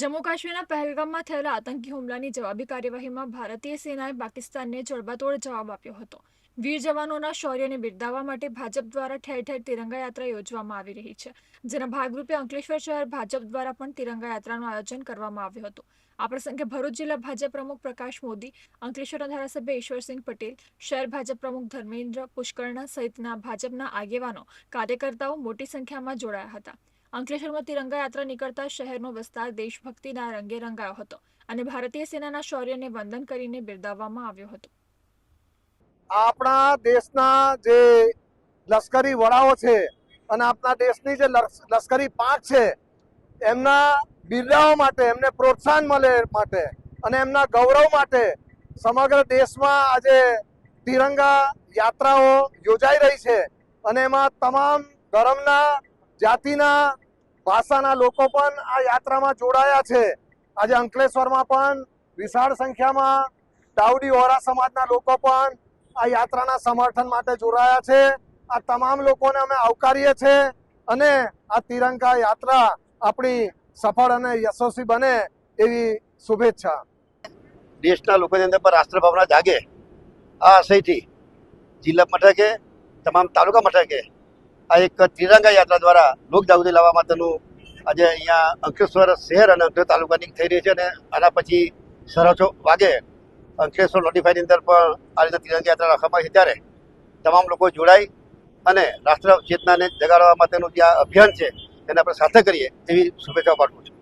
જમ્મુ કાશ્મીરના પહેલગામમાં થયેલા આતંકી હુમલાની જવાબી કાર્યવાહીમાં ભારતીય સેનાએ પાકિસ્તાનને જડબાતોડ જવાબ આપ્યો હતો. વીર જવાનોના શૌર્યને બિરદાવવા માટે ભાજપ દ્વારા ઠેર ઠેર તિરંગા યાત્રા યોજવામાં આવી રહી છે. જેના ભાગરૂપે અંકલેશ્વર શહેર ભાજપ દ્વારા પણ તિરંગા યાત્રાનું આયોજન કરવામાં આવ્યું હતું. આ પ્રસંગે ભરૂચ જિલ્લા ભાજપ પ્રમુખ પ્રકાશ મોદી, અંકલેશ્વરના ધારાસભ્ય ઈશ્વરસિંહ પટેલ, શહેર ભાજપ પ્રમુખ ધર્મેન્દ્ર પુષ્કરણા સહિતના ભાજપના આગેવાનો, કાર્યકર્તાઓ મોટી સંખ્યામાં જોડાયા હતા. અંકલેશ્વરમાં તિરંગા યાત્રા નીકળતા શહેરનો વિસ્તાર દેશભક્તિના રંગે રંગાયો હતો અને ભારતીય સેનાના શૌર્યને વંદન કરીને બિરદાવવામાં આવ્યો હતો. આપણા દેશના જે લશ્કરી વડાઓ છે અને આપણા દેશની જે લશ્કરી પાંખ છે, એમના બિરદાવવા માટે, એમને પ્રોત્સાહન મળે માટે અને એમના ગૌરવ માટે સમગ્ર દેશમાં આજે તિરંગા યાત્રાઓ યોજાઈ રહી છે અને એમાં તમામ ધર્મના જાતિના, ભાષાના લોકો પણ આ યાત્રામાં જોડાયા છે. આજે અંકલેશ્વરમાં પણ વિશાળ સંખ્યામાં દાઉડી ઓરા સમાજના લોકો પણ આ યાત્રાના સમર્થન માટે જોડાયા છે. આ તમામ લોકોને અમે આવકારીએ છીએ અને આ તિરંગા યાત્રા આપણી સફળ અને યશસ્વી બને એવી શુભેચ્છા. દેશના લોકોની અંદર પણ રાષ્ટ્રભાવના જાગે. આ આશયથી જિલ્લા મથકે, તમામ તાલુકા મથકે આ એક ત્રિરંગા યાત્રા દ્વારા લોક જાગૃતિ લાવવા માટેનું આજે અહીંયા અંકલેશ્વર શહેર અને અંકલેશ્વર તાલુકાની થઈ રહી છે અને આના પછી સરહદો વાગે અંકલેશ્વર નોટિફાઈની અંદર પણ આ રીતે ત્રિરંગા યાત્રા રાખવામાં છે. ત્યારે તમામ લોકો જોડાઈ અને રાષ્ટ્ર ચેતનાને જગાડવા માટેનું જે અભિયાન છે, તેને આપણે સાથે કરીએ એવી શુભેચ્છાઓ પાઠવું છું.